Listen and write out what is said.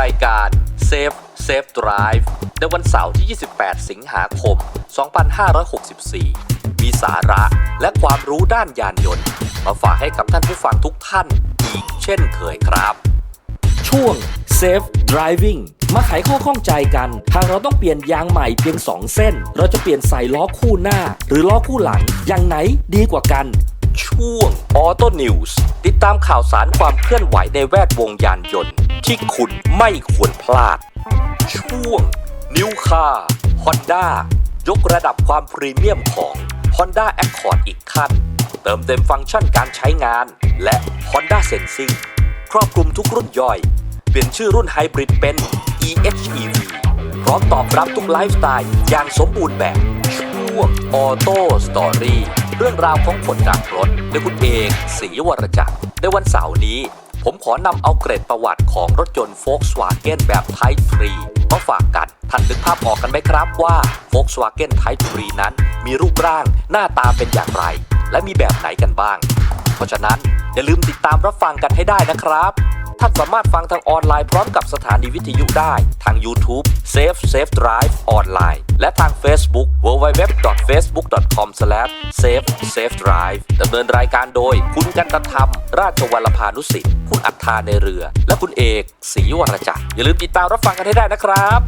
รายการ Safe Safe Drive ในวันเสาร์ที่ 28 สิงหาคม 2564 มีสาระและความรู้ด้านยานยนต์ มาฝากให้กับท่านผู้ฟังทุกท่านอีกเช่นเคยครับ ช่วง Safe Driving มาไขข้อข้องใจกัน หากเราต้องเปลี่ยนยางใหม่เพียง 2 เส้น เราจะเปลี่ยนใส่ล้อคู่หน้า หรือล้อคู่หลัง อย่างไหนดีกว่ากัน ช่วง Auto News ติดตามข่าวสารความเคลื่อนไหวในแวดวงยานยนต์ ที่คุณไม่ควรพลาด ช่วง New Car Honda ยกระดับความพรีเมียมของ Honda Accord อีกขั้น เติมเต็มฟังก์ชันการใช้งาน และ Honda Sensing ครอบคลุมทุกรุ่นย่อย เปลี่ยนชื่อรุ่นไฮบริดเป็น EHEV พร้อมตอบรับทุกไลฟ์สไตล์อย่างสมบูรณ์แบบ ช่วง Auto Story เรื่องราวของคนรักรถโดยคุณเอกศรีวรจักรในวันเสาร์นี้ ผมขอนำเอาเกรดประวัติของรถยนต์ Volkswagen แบบ Type 3มาฝากกัน ท่านนึกภาพออกกันไหมครับว่า Volkswagen Type 3 นั้น มีรูปร่างหน้าตาเป็นอย่างไร และมีแบบไหนกันบ้าง เพราะฉะนั้นอย่าลืมติดตามรับฟังกันให้ได้นะครับท่านสามารถฟังทางออนไลน์พร้อมกับสถานีวิทยุได้ ทาง YouTube Safe Safe Drive ออนไลน์ และทาง Facebook www.facebook.com/safe safe drive ดำเนินรายการโดย คุณกันตธรรม ราชวัลพานุสิทธิ์ คุณอัฏฐาในเรือ และคุณเอกศรีวรจักรอย่าลืมติดตามรับฟังกันให้ได้นะครับ